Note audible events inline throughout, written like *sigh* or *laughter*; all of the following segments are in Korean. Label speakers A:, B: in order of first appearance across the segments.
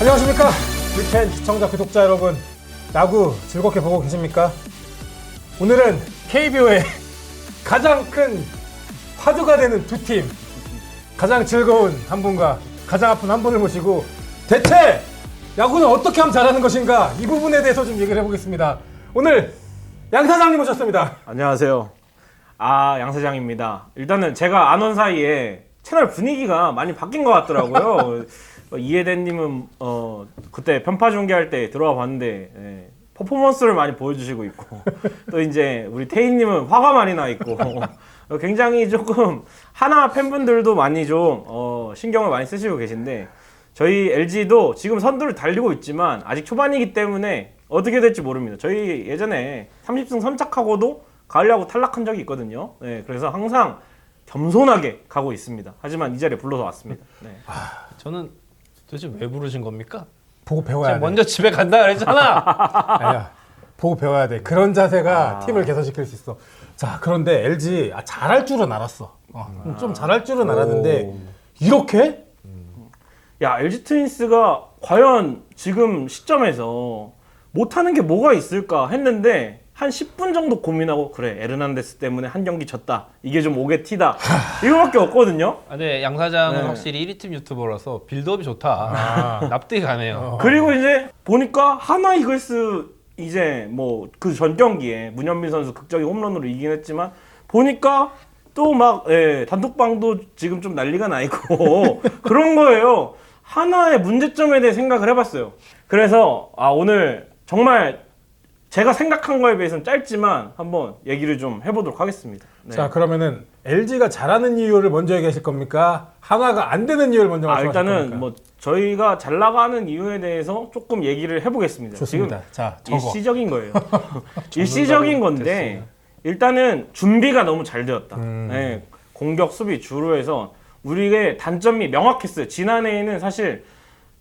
A: 안녕하십니까 빅팬 시청자 구독자 여러분 야구 즐겁게 보고 계십니까? 오늘은 KBO의 *laughs* 가장 큰 화두가 되는 두 팀 가장 즐거운 한 분과 가장 아픈 한 분을 모시고 대체 야구는 어떻게 하면 잘하는 것인가 이 부분에 대해서 좀 얘기를 해보겠습니다 오늘 양 사장님 모셨습니다
B: 안녕하세요. 아, 양 사장입니다. 일단은 제가 안 온 사이에 채널 분위기가 많이 바뀐 것 같더라고요. *laughs* 어, 이해대님은 어, 그때 편파 중계할 때 들어와 봤는데 예, 퍼포먼스를 많이 보여주시고 있고 *laughs* 또 이제 우리 태희님은 화가 많이 나 있고 어, 굉장히 조금 하나 팬분들도 많이 좀 어, 신경을 많이 쓰시고 계신데 저희 LG도 지금 선두를 달리고 있지만 아직 초반이기 때문에 어떻게 될지 모릅니다. 저희 예전에 30승 선착하고도 가을 야구 탈락한 적이 있거든요. 네, 그래서 항상 겸손하게 가고 있습니다. 하지만 이 자리에 불러서 왔습니다. 네.
C: 저는 도대체 왜 부르신 겁니까?
A: 보고 배워야 돼
C: 먼저 집에 간다 그랬잖아. *laughs*
A: 아니야. 보고 배워야 돼. 그런 자세가
B: 아.
A: 팀을 개선시킬 수 있어. 자, 그런데 LG 아, 잘할 줄은 알았어. 어, 좀 잘할 줄은 알았는데 이렇게
B: 야 LG 트윈스가 과연 지금 시점에서 못하는 게 뭐가 있을까 했는데 한 10분 정도 고민하고 그래 에르난데스 때문에 한 경기 졌다 이게 좀 오게 티다 이거밖에 없거든요
C: 아, 근데 양 사장은
B: 네.
C: 확실히 1위팀 유튜버라서 빌드업이 좋다. *laughs* 납득이 가네요.
B: 그리고 이제 보니까 하나 이글스 이제 뭐 그 전 경기에 문현빈 선수 극적인 홈런으로 이긴 했지만 보니까 또 막 예, 단톡방도 지금 좀 난리가 나 있고 *laughs* 그런 거예요. 하나의 문제점에 대해 생각을 해봤어요. 그래서 아 오늘 정말 제가 생각한 거에 비해서는 짧지만 한번 얘기를 좀 해보도록 하겠습니다. 네.
A: 자, 그러면은 LG가 잘하는 이유를 먼저 얘기하실 겁니까? 하나가 안 되는 이유를 먼저
B: 아,
A: 말씀하실
B: 일단은
A: 겁니까?
B: 뭐 저희가 잘 나가는 이유에 대해서 조금 얘기를 해보겠습니다.
A: 좋습니다. 자, 적어.
B: 일시적인 거예요. *laughs* *laughs* 일시적인 건데 일단은 준비가 너무 잘 되었다.
A: 음.
B: 네, 공격 수비 주로 해서 우리의 단점이 명확했어요. 지난해에는 사실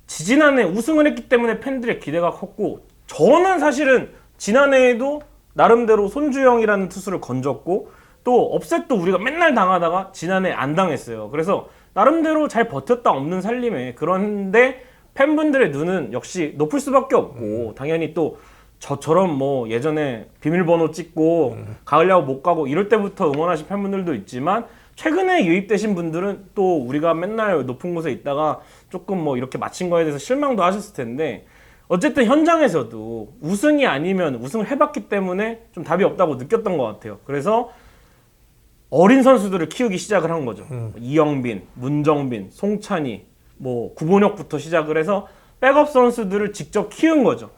B: 지지난해 우승을 했기 때문에 팬들의 기대가 컸고 저는 사실은 지난해에도 나름대로 손주영이라는 투수를 건졌고 또 업셋도 우리가 맨날 당하다가 지난해 안 당했어요. 그래서 나름대로 잘 버텼다 없는 살림에 그런데 팬분들의 눈은 역시 높을 수밖에 없고 당연히 또 저처럼 뭐 예전에 비밀번호 찍고 가을 야구 못 가고 이럴 때부터 응원하신 팬분들도 있지만 최근에 유입되신 분들은 또 우리가 맨날 높은 곳에 있다가 조금 뭐 이렇게 마친 거에 대해서 실망도 하셨을 텐데 어쨌든 현장에서도 우승이 아니면 우승을 해봤기 때문에 좀 답이 없다고 느꼈던 것 같아요. 그래서 어린 선수들을 키우기 시작을 한 거죠. 이영빈, 문정빈, 송찬희, 뭐 구본혁부터 시작을 해서 백업 선수들을 직접 키운 거죠.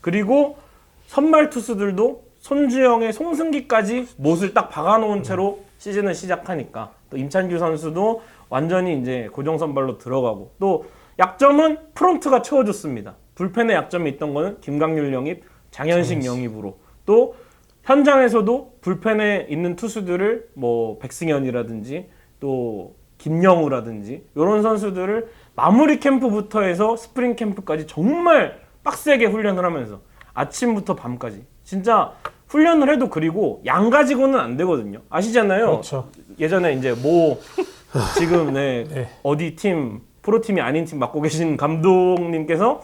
B: 그리고 선발 투수들도 손주영의 송승기까지 못을 딱 박아놓은 채로 시즌을 시작하니까 또 임찬규 선수도 완전히 이제 고정 선발로 들어가고 또 약점은 프론트가 채워줬습니다. 불펜에 약점이 있던 거는 김강률 영입, 장현식 영입으로 또 현장에서도 불펜에 있는 투수들을 뭐 백승현이라든지 또 김영우라든지 이런 선수들을 마무리 캠프부터 해서 스프링 캠프까지 정말 빡세게 훈련을 하면서 아침부터 밤까지 진짜 훈련을 해도 그리고 양 가지고는 안 되거든요. 아시잖아요.
A: 그렇죠.
B: 예전에 이제 뭐 지금 네, *laughs*
A: 네.
B: 어디 팀 프로팀이 아닌 팀 맡고 계신 감독님께서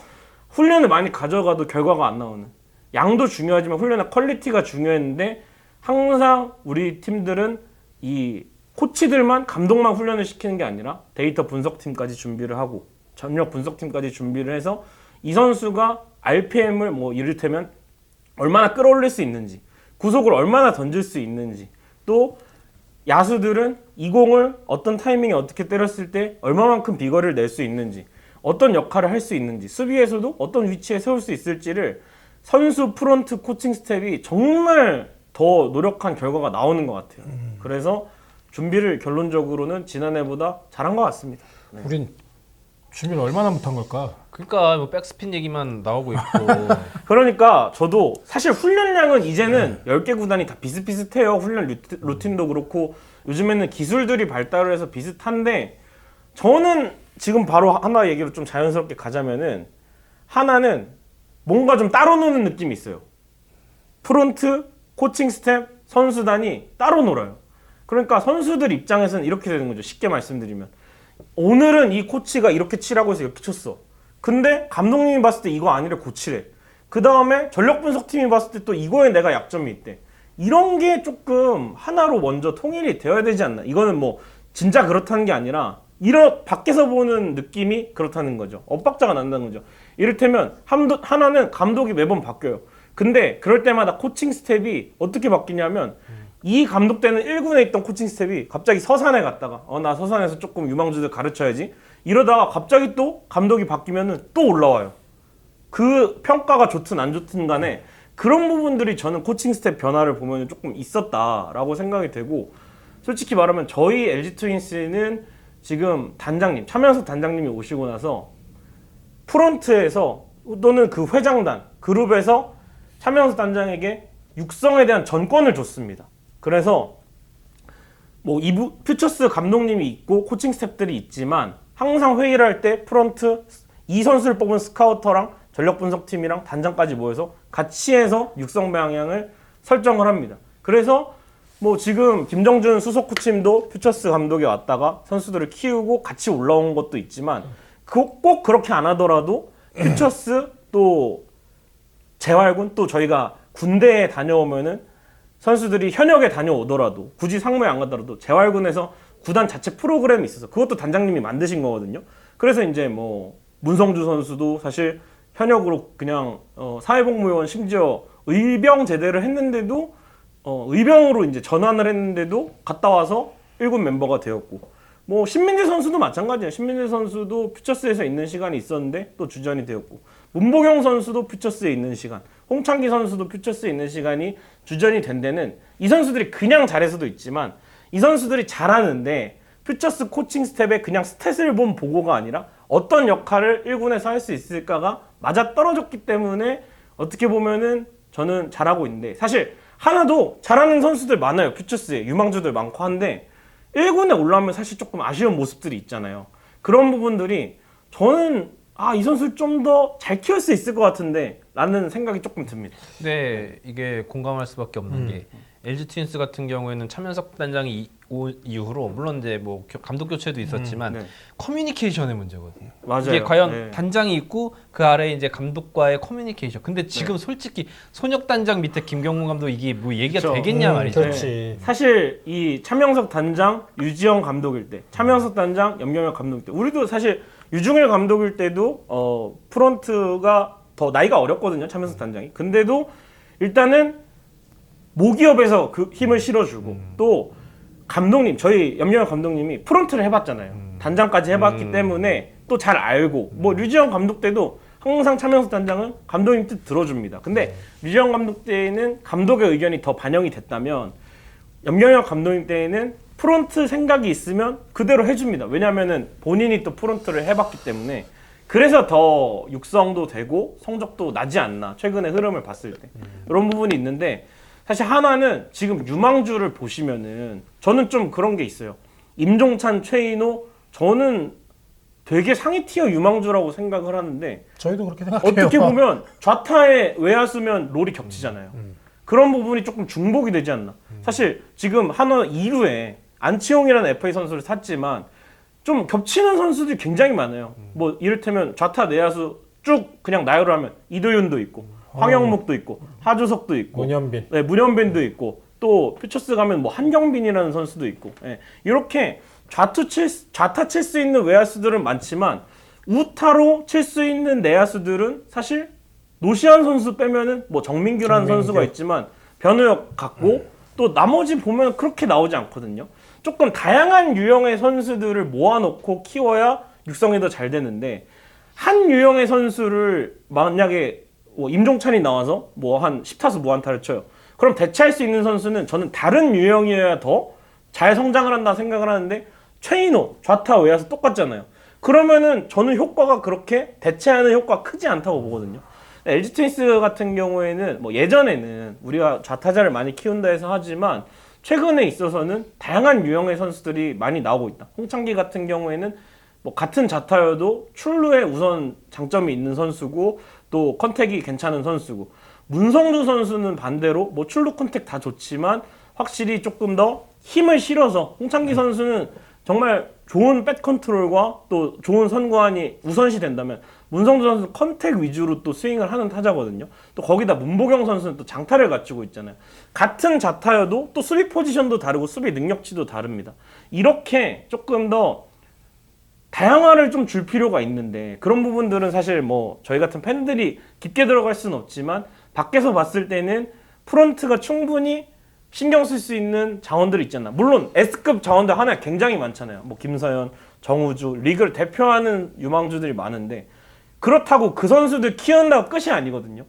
B: 훈련을 많이 가져가도 결과가 안 나오는. 양도 중요하지만 훈련의 퀄리티가 중요했는데 항상 우리 팀들은 이 코치들만 감독만 훈련을 시키는 게 아니라 데이터 분석팀까지 준비를 하고 전력 분석팀까지 준비를 해서 이 선수가 RPM을 뭐 이를테면 얼마나 끌어올릴 수 있는지 구속을 얼마나 던질 수 있는지 또 야수들은 이 공을 어떤 타이밍에 어떻게 때렸을 때 얼마만큼 비거리를 낼 수 있는지 어떤 역할을 할 수 있는지 수비에서도 어떤 위치에 세울 수 있을지를 선수 프런트 코칭 스텝이 정말 더 노력한 결과가 나오는 것 같아요. 그래서 준비를 결론적으로는 지난해보다 잘한 것 같습니다. 네.
A: 우린 준비를 얼마나 못한 걸까?
C: 그러니까 뭐 백스핀 얘기만 나오고 있고. *laughs*
B: 그러니까 저도 사실 훈련량은 이제는 10개 구단이 다 비슷비슷해요. 훈련 루티- 루틴도 그렇고 요즘에는 기술들이 발달을 해서 비슷한데 저는 지금 바로 하나 얘기로 좀 자연스럽게 가자면은 하나는 뭔가 좀 따로 노는 느낌이 있어요. 프론트, 코칭 스텝, 선수단이 따로 놀아요. 그러니까 선수들 입장에서는 이렇게 되는 거죠. 쉽게 말씀드리면. 오늘은 이 코치가 이렇게 치라고 해서 이렇게 쳤어. 근데 감독님이 봤을 때 이거 아니래 고치래. 그 다음에 전력 분석팀이 봤을 때 또 이거에 내가 약점이 있대. 이런 게 조금 하나로 먼저 통일이 되어야 되지 않나. 이거는 뭐 진짜 그렇다는 게 아니라 이런 밖에서 보는 느낌이 그렇다는 거죠. 엇박자가 난다는 거죠. 이를테면 함도, 하나는 감독이 매번 바뀌어요. 근데 그럴 때마다 코칭 스텝이 어떻게 바뀌냐면 이 감독 때는 1군에 있던 코칭 스텝이 갑자기 서산에 갔다가 어 나 서산에서 조금 유망주들 가르쳐야지 이러다가 갑자기 또 감독이 바뀌면은 또 올라와요. 그 평가가 좋든 안 좋든 간에 그런 부분들이 저는 코칭 스텝 변화를 보면 조금 있었다라고 생각이 되고 솔직히 말하면 저희 LG 트윈스는 지금 단장님 차명석 단장님이 오시고 나서 프런트에서 또는 그 회장단 그룹에서 차명석 단장에게 육성에 대한 전권을 줬습니다. 그래서 뭐 이부 퓨처스 감독님이 있고 코칭 스태프들이 있지만 항상 회의를 할 때 프런트 이 선수를 뽑은 스카우터랑 전력 분석팀이랑 단장까지 모여서 같이 해서 육성 방향을 설정을 합니다. 그래서 뭐 지금 김정준 수석 코치님도 퓨처스 감독이 왔다가 선수들을 키우고 같이 올라온 것도 있지만 그 꼭 그렇게 안 하더라도 퓨처스 또 재활군 또 저희가 군대에 다녀오면은 선수들이 현역에 다녀오더라도 굳이 상무에 안 가더라도 재활군에서 구단 자체 프로그램이 있어서 그것도 단장님이 만드신 거거든요. 그래서 이제 뭐 문성주 선수도 사실 현역으로 그냥 어, 사회복무요원 심지어 의병 제대를 했는데도 어, 의병으로 이제 전환을 했는데도 갔다 와서 1군 멤버가 되었고 뭐 신민재 선수도 마찬가지예요. 신민재 선수도 퓨처스에서 있는 시간이 있었는데 또 주전이 되었고 문보경 선수도 퓨처스에 있는 시간, 홍창기 선수도 퓨처스에 있는 시간이 주전이 된 데는 이 선수들이 그냥 잘해서도 있지만 이 선수들이 잘하는데 퓨처스 코칭 스텝에 그냥 스탯을 본 보고가 아니라 어떤 역할을 1군에서 할 수 있을까가 맞아 떨어졌기 때문에 어떻게 보면은 저는 잘하고 있는데 사실 하나도 잘하는 선수들 많아요. 퓨처스에 유망주들 많고 한데 1군에 올라오면 사실 조금 아쉬운 모습들이 있잖아요. 그런 부분들이 저는 아, 이 선수를 좀더 잘 키울 수 있을 것 같은데 라는 생각이 조금 듭니다.
C: 네, 이게 공감할 수밖에 없는
A: 음.
C: 게 LG 트윈스 같은 경우에는 차면석 단장이 이- 오 이후로 물론 이제 뭐 교- 감독 교체도 있었지만
B: 네.
C: 커뮤니케이션의 문제거든요.
B: 맞아요.
C: 이게 과연
B: 네.
C: 단장이 있고 그 아래 이제 감독과의 커뮤니케이션. 근데 지금 솔직히 손혁 단장 밑에 김경문 감독 이게 뭐 얘기가
B: 그렇죠.
C: 되겠냐
A: 음,
C: 말이죠.
A: 그렇지.
B: 사실 이 차명석 단장 유지영 감독일 때, 차명석 단장 염경엽 감독일 때, 우리도 사실 유중일 감독일 때도 어 프런트가 더 나이가 어렸거든요. 차명석 단장이. 근데도 일단은 모기업에서 그 힘을 실어주고 또 감독님 저희 염경엽 감독님이 프런트를 해봤잖아요. 단장까지 해봤기
C: 음.
B: 때문에 또 잘 알고 뭐 류지영 감독 때도 항상 차명석 단장은 감독님 뜻 들어줍니다. 근데 류지영 감독 때는 감독의 의견이 더 반영이 됐다면 염경엽 감독님 때에는 프론트 생각이 있으면 그대로 해줍니다. 왜냐하면은 본인이 또 프론트를 해봤기 때문에 그래서 더 육성도 되고 성적도 나지 않나 최근의 흐름을 봤을 때 이런 부분이 있는데 사실 하나는 지금 유망주를 보시면은 저는 좀 그런 게 있어요. 임종찬, 최인호 저는 되게 상위 티어 유망주라고 생각을 하는데
A: 저희도 그렇게 생각해요.
B: 어떻게 *laughs* 보면 좌타에 외야수면 롤이 겹치잖아요.
A: 음.
B: 그런 부분이 조금 중복이 되지 않나. 사실 지금 한화 2루에 안치홍이라는 FA 선수를 샀지만 좀 겹치는 선수들이 굉장히 많아요.
A: 음.
B: 뭐 이를테면 좌타 내야수 쭉 그냥 나열을 하면 이도윤도 있고 황영목도 있고 하주석도 있고
A: 음. 문현빈.
B: 네, 문현빈도 있고 또 퓨처스 가면 뭐 한경빈이라는 선수도 있고 예, 이렇게 좌투 칠, 수- 좌타 칠 수 있는 외야수들은 많지만 우타로 칠 수 있는 내야수들은 사실 노시안 선수 빼면은 뭐 정민규라는
A: 정민규.
B: 선수가 있지만 변우혁 같고 또 나머지 보면 그렇게 나오지 않거든요. 조금 다양한 유형의 선수들을 모아놓고 키워야 육성이 더 잘 되는데 한 유형의 선수를 만약에 뭐 임종찬이 나와서 뭐 한 10타수 무안타를 쳐요. 그럼 대체할 수 있는 선수는 저는 다른 유형이어야 더 잘 성장을 한다 생각을 하는데 최인호 좌타 외야수 똑같잖아요. 그러면은 저는 효과가 그렇게 대체하는 효과가 크지 않다고 보거든요. LG 트윈스 같은 경우에는 뭐 예전에는 우리가 좌타자를 많이 키운다 해서 하지만 최근에 있어서는 다양한 유형의 선수들이 많이 나오고 있다. 홍창기 같은 경우에는 뭐 같은 좌타여도 출루에 우선 장점이 있는 선수고 또 컨택이 괜찮은 선수고 문성주 선수는 반대로 뭐 출루 컨택 다 좋지만 확실히 조금 더 힘을 실어서 홍창기 선수는 정말 좋은 백 컨트롤과 또 좋은 선구안이 우선시 된다면 문성주 선수는 컨택 위주로 또 스윙을 하는 타자거든요. 또 거기다 문보경 선수는 또 장타를 갖추고 있잖아요. 같은 자타여도 또 수비 포지션도 다르고 수비 능력치도 다릅니다. 이렇게 조금 더 다양화를 좀 줄 필요가 있는데 그런 부분들은 사실 뭐 저희 같은 팬들이 깊게 들어갈 수는 없지만 밖에서 봤을 때는 프런트가 충분히 신경 쓸 수 있는 자원들이 있잖아. 물론 S급 자원들 하나에 굉장히 많잖아요. 뭐 김서현, 정우주, 리그를 대표하는 유망주들이 많은데 그렇다고 그 선수들 키운다고 끝이 아니거든요.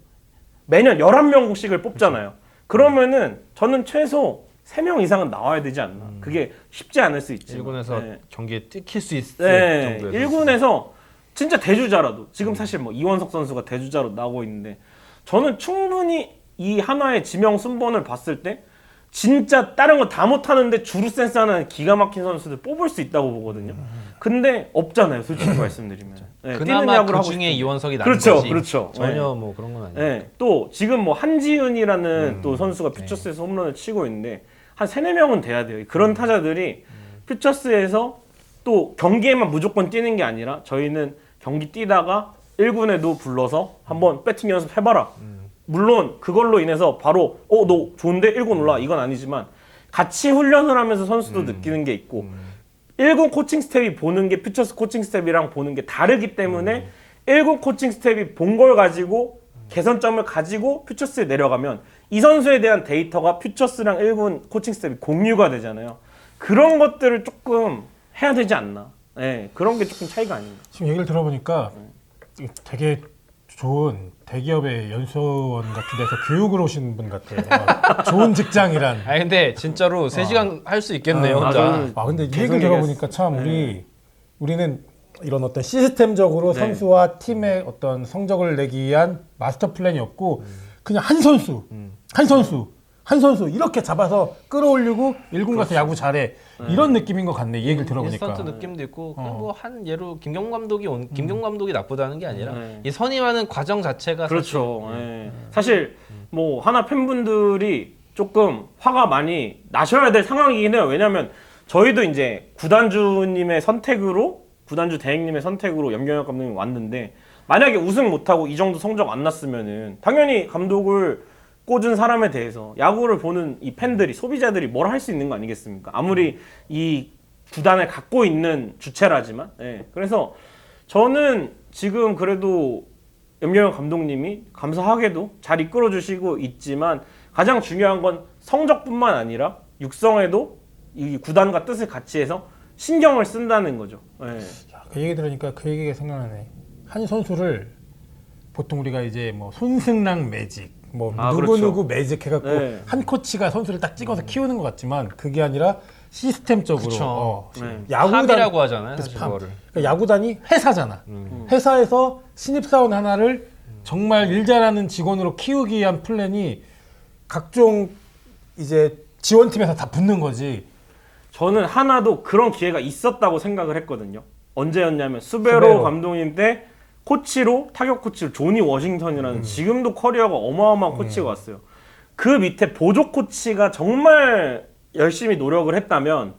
B: 매년 11명씩을 뽑잖아요. 그러면은 저는 최소 3명 이상은 나와야 되지 않나. 그게 쉽지 않을 수 있지.
C: 1군에서
B: 네.
C: 경기에 뛰킬 수 있을
B: 네,
C: 정도의
B: 1군에서 진짜 대주자라도 지금 사실 뭐 이원석 선수가 대주자로 나오고 있는데 저는 충분히 이 하나의 지명 순번을 봤을 때 진짜 다른 거 다 못하는데 주루 센스 하는 기가 막힌 선수들 뽑을 수 있다고 보거든요. 근데 없잖아요, 솔직히 말씀드리면. 네, 뛰는
C: 그나마
B: 야구를
C: 그
B: 하고
C: 중에
B: 싶은데.
C: 이원석이 나은
B: 그렇죠,
C: 거지.
B: 그렇죠.
C: 전혀 뭐 그런 건 아니에요.
B: 네, 또 지금 뭐 한지은이라는
C: 음,
B: 또 선수가
C: 네.
B: 퓨처스에서 홈런을 치고 있는데 한 세네 명은 돼야 돼요. 그런 타자들이 퓨처스에서 또 경기에만 무조건 뛰는 게 아니라 저희는 경기 뛰다가 1군에도 불러서 한번 배팅 연습해봐라. 물론 그걸로 인해서 바로 어 너 좋은데 1군 올라. 이건 아니지만 같이 훈련을 하면서 선수도 느끼는 게 있고 1군 코칭 스텝이 보는 게 퓨처스 코칭 스텝이랑 보는 게 다르기 때문에 1군 코칭 스텝이 본 걸 가지고 개선점을 가지고 퓨처스에 내려가면 이 선수에 대한 데이터가 퓨처스랑 1군 코칭 스텝이 공유가 되잖아요. 그런 것들을 조금 해야 되지 않나. 예, 그런 게 조금 차이가 아닌가.
A: 지금 얘기를 들어보니까 되게 좋은 대기업의 연수원 같은 데서 교육을 오신 분 같아요. 막 좋은 직장이란.
C: 아니 근데 진짜로 3 시간 할 수 있겠네요,
B: 아,
C: 혼자.
A: 아 근데 이 얘기를 들어보니까. 참 우리 우리는 이런 어떤 시스템적으로
B: 네.
A: 선수와 팀의 어떤 성적을 내기 위한 마스터 플랜이 없고 그냥 한 선수, 한 선수, 한 선수 이렇게 잡아서 끌어올리고 일군 가서 야구 잘해 이런 느낌인 것 같네. 이 얘기를 들어보니까.
C: 인스턴트 느낌도 있고
A: 어.
C: 뭐한 예로 김경문 감독이 온 김경문 감독이 나쁘다는 게 아니라
B: 네.
C: 이 선임하는 과정 자체가
B: 그렇죠. 예. 사실 뭐 하나 팬분들이 조금 화가 많이 나셔야 될 상황이긴 해요. 왜냐하면 저희도 이제 구단주님의 선택으로 구단주 대행님의 선택으로 염경엽 감독님 왔는데 만약에 우승 못하고 이 정도 성적 안 났으면은 당연히 감독을 꽂은 사람에 대해서 야구를 보는 이 팬들이 소비자들이 뭘 할 수 있는 거 아니겠습니까? 아무리 이 구단을 갖고 있는 주체라지만 예. 그래서 저는 지금 그래도 염경엽 감독님이 감사하게도 잘 이끌어 주시고 있지만 가장 중요한 건 성적뿐만 아니라 육성에도 이 구단과 뜻을 같이 해서 신경을 쓴다는 거죠. 예.
A: 야, 그 얘기 들으니까 그 얘기가 생각나네. 한 선수를 보통 우리가 이제 뭐 손승랑 매직, 뭐
B: 아,
A: 누구
B: 그렇죠.
A: 누구 매직 해갖고
B: 네.
A: 한 코치가 선수를 딱 찍어서 키우는 것 같지만 그게 아니라 시스템적으로
C: 그쵸.
A: 어,
B: 네.
A: 야구단
C: 팝이라고 하잖아요, 사실. 그거를.
A: 그러니까 야구단이 회사잖아. 회사에서 신입사원 하나를 정말 일 잘하는 직원으로 키우기 위한 플랜이 각종 이제 지원팀에서 다 붙는 거지.
B: 저는 하나도 그런 기회가 있었다고 생각을 했거든요. 언제였냐면 수베로,
A: 수베로.
B: 감독님 때 코치로 타격 코치로 조니 워싱턴이라는 지금도 커리어가 어마어마한 코치가 왔어요. 그 밑에 보조 코치가 정말 열심히 노력을 했다면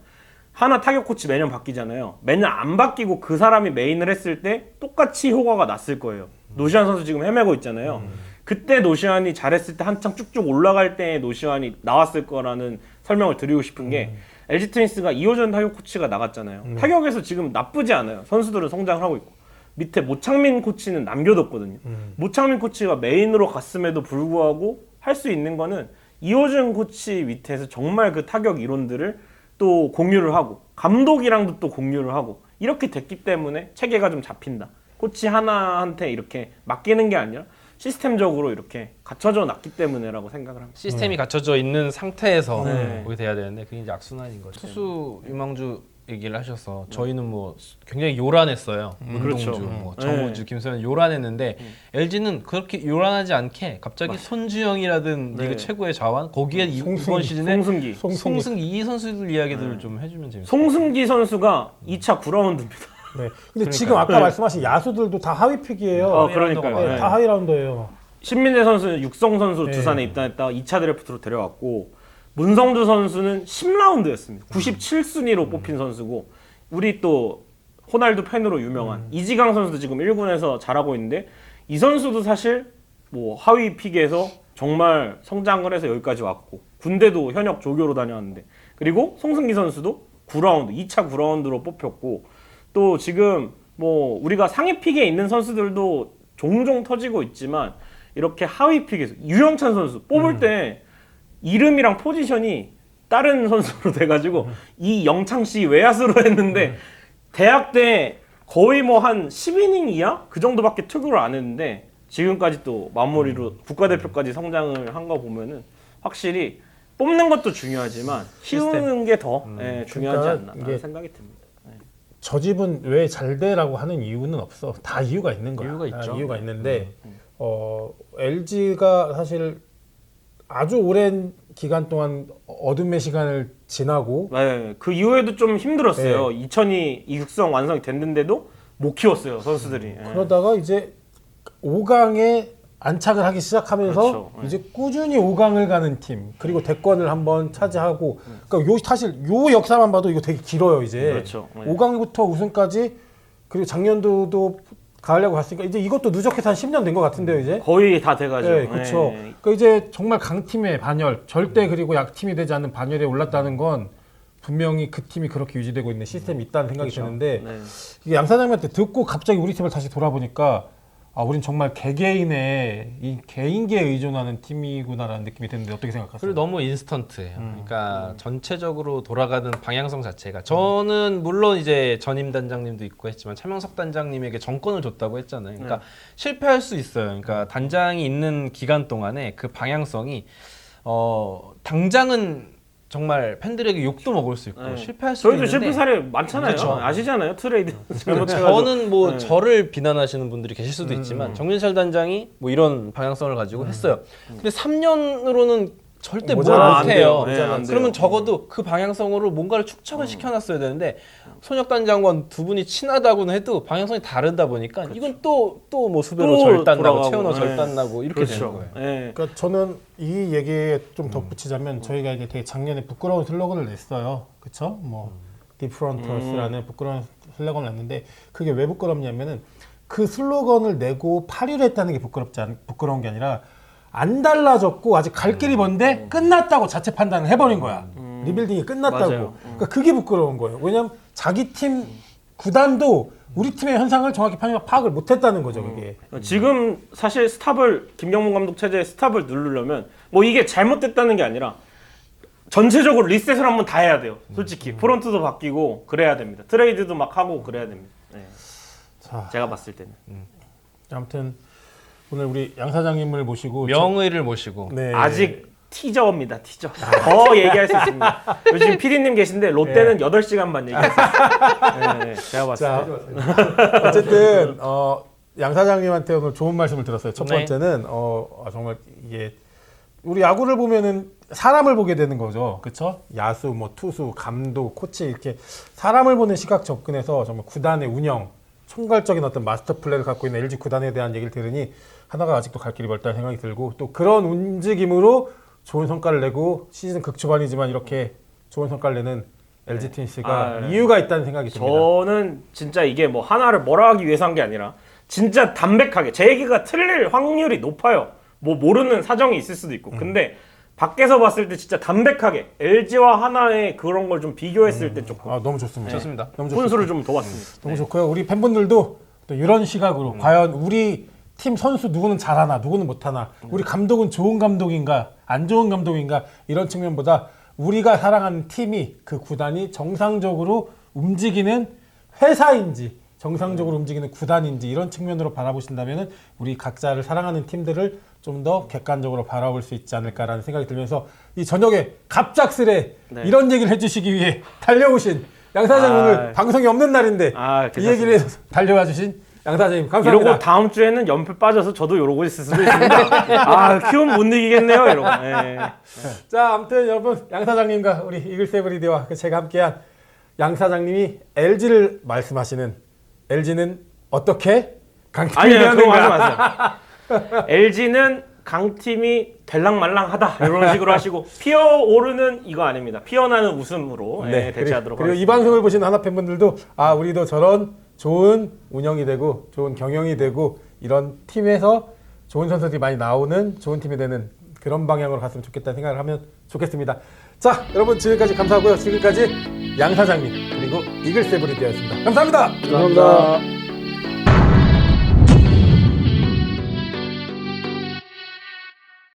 B: 하나 타격 코치 매년 바뀌잖아요. 매년 안 바뀌고 그 사람이 메인을 했을 때 똑같이 효과가 났을 거예요. 노시안 선수 지금 헤매고 있잖아요. 그때 노시안이 잘했을 때 한창 쭉쭉 올라갈 때 노시안이 나왔을 거라는 설명을 드리고 싶은 게 LG 트윈스가 이호전 타격 코치가 나갔잖아요. 타격에서 지금 나쁘지 않아요. 선수들은 성장을 하고 있고 밑에 모창민 코치는 남겨뒀거든요. 모창민 코치가 메인으로 갔음에도 불구하고 할 수 있는 거는 이호준 코치 밑에서 정말 그 타격 이론들을 또 공유를 하고 감독이랑도 또 공유를 하고 이렇게 됐기 때문에 체계가 좀 잡힌다. 코치 하나한테 이렇게 맡기는 게 아니라 시스템적으로 이렇게 갖춰져 놨기 때문에라고 생각을 합니다.
C: 시스템이 갖춰져 있는 상태에서
B: 네.
C: 그게 돼야 되는데 그게 이제 악순환인 거죠. 투수 유망주 얘기를 하셔서 저희는 뭐 굉장히 요란했어요. 문동주,
B: 그렇죠.
C: 뭐
B: 네.
C: 정우주, 김서현 요란했는데 LG는 그렇게 요란하지 않게 갑자기 손주영이라든
B: 네.
C: 리그 최고의 자완 거기에 이-
A: 송승기,
C: 이번 시즌에
B: 송승기.
A: 송승기.
C: 송승기 이 선수들 이야기들을 좀 해주면 재밌어요.
B: 송승기 선수가 2차 9라운드입니다.
A: 네. 근데 지금 아까 말씀하신 야수들도 다 하위 픽이에요.
B: 어, 그러니까요.
A: 네,
B: 네.
A: 다 하위 라운드예요.
B: 신민재 선수는 육성 선수
A: 네.
B: 두산에 입단했다가 2차 드래프트로 데려왔고 문성주 선수는 10라운드였습니다. 97순위로 뽑힌 선수고 우리 또 호날두 팬으로 유명한 이지강 선수도 지금 1군에서 잘하고 있는데 이 선수도 사실 뭐 하위 픽에서 정말 성장을 해서 여기까지 왔고 군대도 현역 조교로 다녔는데 그리고 송승기 선수도 9라운드 2차 9라운드로 뽑혔고 또 지금 뭐 우리가 상위 픽에 있는 선수들도 종종 터지고 있지만 이렇게 하위 픽에서 유영찬 선수 뽑을 때 이름이랑 포지션이 다른 선수로 돼가지고 이 영창 씨 외야수로 했는데 대학 때 거의 뭐 한 10이닝 이하 그 정도밖에 투구를 안 했는데 지금까지 또 마무리로 국가대표까지 성장을 한 거 보면은 확실히 뽑는 것도 중요하지만 키우는 게더 중요하지
A: 그러니까
B: 않나
A: 이게-
B: 생각이 듭니다.
A: 저 집은 왜 잘 돼라고 하는 이유는 없어. 다 이유가 있는 거야.
C: 이유가 있죠.
A: 아, 이유가 있는데 어, LG가 사실 아주 오랜 기간 동안 어둠의 시간을 지나고
B: 네, 그 이후에도 좀 힘들었어요. 2002 이육성 완성이 됐는데도 못 키웠어요 선수들이. 예.
A: 그러다가 이제 5강에 안착을 하기 시작하면서
B: 그렇죠. 네.
A: 이제 꾸준히 5강을 가는 팀 그리고 대권을 한번 차지하고 그러니까 요 사실 요 역사만 봐도 이거 되게 길어요 이제
B: 그렇죠. 네.
A: 5강부터 우승까지 그리고 작년도도 가려고 갔으니까 이제 이것도 누적해서 한 10년 된 것 같은데요 이제
B: 거의 다 돼가죠.
A: 네, 그렇죠.
B: 예.
A: 그러니까 이제 정말 강팀의 반열, 절대 그리고 약팀이 되지 않는 반열에 올랐다는 건 분명히 그 팀이 그렇게 유지되고 있는 시스템이 있다는 생각이 드는데
B: 네.
A: 이게 양 사장님한테 듣고 갑자기 우리 팀을 다시 돌아보니까 아, 우린 정말 개개인의 이 개인기에 의존하는 팀이구나라는 느낌이 드는데 어떻게 생각하세요?
C: 그리고 너무 인스턴트해요. 그러니까 전체적으로 돌아가는 방향성 자체가 저는 물론 이제 전임 단장님도 있고 했지만 차명석 단장님에게 정권을 줬다고 했잖아요. 그러니까 실패할 수 있어요. 그러니까 단장이 있는 기간 동안에 그 방향성이 어 당장은 정말 팬들에게 욕도 먹을 수 있고
B: 네.
C: 실패할 수
B: 저희도
C: 있는데
B: 실패 사례 많잖아요.
C: 그렇죠.
B: 아시잖아요. 트레이드 *laughs* 잘못해가지고.
C: 저는 뭐
B: 네.
C: 저를 비난하시는 분들이 계실 수도 있지만 정윤철 단장이 뭐 이런 방향성을 가지고 했어요. 근데 3년으로는 절대 뭘
A: 모자라-
B: 안
C: 못해요.
B: 네, 안 돼요.
C: 그러면 적어도 그 방향성으로 뭔가를 축적을 시켜놨어야 되는데 손혁 단장과 두 분이 친하다고는 해도 방향성이 다르다 보니까 이건 또 또 뭐 수배로
B: 또
C: 절단나고
B: 돌아가고.
C: 최은호
B: 네.
C: 절단나고 이렇게 되는
B: 그렇죠.
C: 거예요.
B: 예.
A: 그러니까 저는 이 얘기에 좀 덧붙이자면 저희가 이게 되게 작년에 부끄러운 슬로건을 냈어요. 그쵸? 뭐 디프런터스라는 부끄러운 슬로건을 냈는데 그게 왜 부끄럽냐면은 그 슬로건을 내고 8위를 했다는 게 부끄럽지 않, 부끄러운 게 아니라 안 달라졌고 아직 갈 길이 먼데 끝났다고 자체 판단을 해버린 거야. 리빌딩이 끝났다고.
B: 맞아요.
A: 그러니까 그게 부끄러운 거예요. 왜냐면 자기 팀 구단도 우리 팀의 현상을 정확히 파- 파악을 못했다는 거죠. 그게.
B: 지금 사실 스탑을 김경문 감독 체제에 스탑을 누르려면 뭐 이게 잘못됐다는 게 아니라 전체적으로 리셋을 한번 다 해야 돼요. 솔직히 프론트도 바뀌고 그래야 됩니다. 트레이드도 막 하고 그래야 됩니다. 네.
A: 자,
B: 제가 봤을 때는.
A: 아무튼 오늘 우리 양 사장님을 모시고
C: 명의를 모시고
A: 네.
B: 아직 티저입니다. 티저. 더 얘기할 수 있습니다. 요즘 PD님 계신데 롯데는 8시간 반 얘기할 수 있어요. 네, 네, 제가 때.
A: 어쨌든 어, 양 사장님한테 오늘 좋은 말씀을 들었어요. 첫
C: 네.
A: 번째는 어, 아, 정말 이게 우리 야구를 보면은 사람을 보게 되는 거죠. 그렇죠? 야수, 뭐 투수, 감독, 코치 이렇게 사람을 보는 시각 접근해서 정말 구단의 운영, 총괄적인 어떤 마스터 플랜을 갖고 있는 LG 구단에 대한 얘기를 들으니 하나가 아직도 갈 길이 멀다는 생각이 들고 또 그런 움직임으로 좋은 성과를 내고 시즌 극초반이지만 이렇게 좋은 성과를 내는 LG 트윈스가
B: 아, 네.
A: 이유가 있다는 생각이 듭니다.
B: 저는 진짜 이게 뭐 하나를 뭐라 하기 위해서 한 게 아니라 진짜 담백하게 제 얘기가 틀릴 확률이 높아요. 뭐 모르는 사정이 있을 수도 있고.
A: 음.
B: 근데 밖에서 봤을 때 진짜 담백하게 LG와 하나의 그런 걸 좀 비교했을 때 조금
A: 아 너무 좋습니다.
C: 좋습니다.
A: 너무 좋습니다.
B: 분수를 좀 둬봤습니다.
A: 너무 좋고요. 우리 팬분들도 또 이런 시각으로 과연 우리 팀 선수 누구는 잘하나 누구는 못하나 우리 감독은 좋은 감독인가 안 좋은 감독인가 이런 측면보다 우리가 사랑하는 팀이 그 구단이 정상적으로 움직이는 회사인지 정상적으로 움직이는 구단인지 이런 측면으로 바라보신다면 우리 각자를 사랑하는 팀들을 좀 더 객관적으로 바라볼 수 있지 않을까라는 생각이 들면서 이 저녁에 갑작스레
B: 네.
A: 이런 얘기를 해주시기 위해 *laughs* 달려오신 양 사장
B: 아.
A: 오늘 방송이 없는 날인데
B: 아,
A: 이
B: 괜찮습니다.
A: 얘기를 해서 달려와 주신 양 사장님 감사합니다.
B: 이러고 다음 주에는 연패 빠져서 저도 이러고 있을 수도 있습니다. *laughs* 아, 키움 못 이기겠네요, 이러고. 예.
A: 자, 아무튼 여러분 양 사장님과 우리 이글세브리드와 그 제가 함께한 양 사장님이 LG를 말씀하시는 LG는 어떻게 강팀이
B: 아니요, 그거 하지? 마세요. *laughs* LG는 강팀이 될랑말랑하다 이런 *laughs* 식으로 하시고 피어 오르는 이거 아닙니다. 피어나는 웃음으로 예, 대체하도록
A: 네, 그리고 이
B: 하겠습니다.
A: 방송을 보시는 하나 팬분들도 아 우리도 저런 좋은 운영이 되고 좋은 경영이 되고 이런 팀에서 좋은 선수들이 많이 나오는 좋은 팀이 되는 그런 방향으로 갔으면 좋겠다는 생각을 하면 좋겠습니다. 자 여러분 지금까지 감사하고요. 지금까지 양 사장님 그리고 이글세브리드였습니다. 감사합니다.
D: 감사합니다.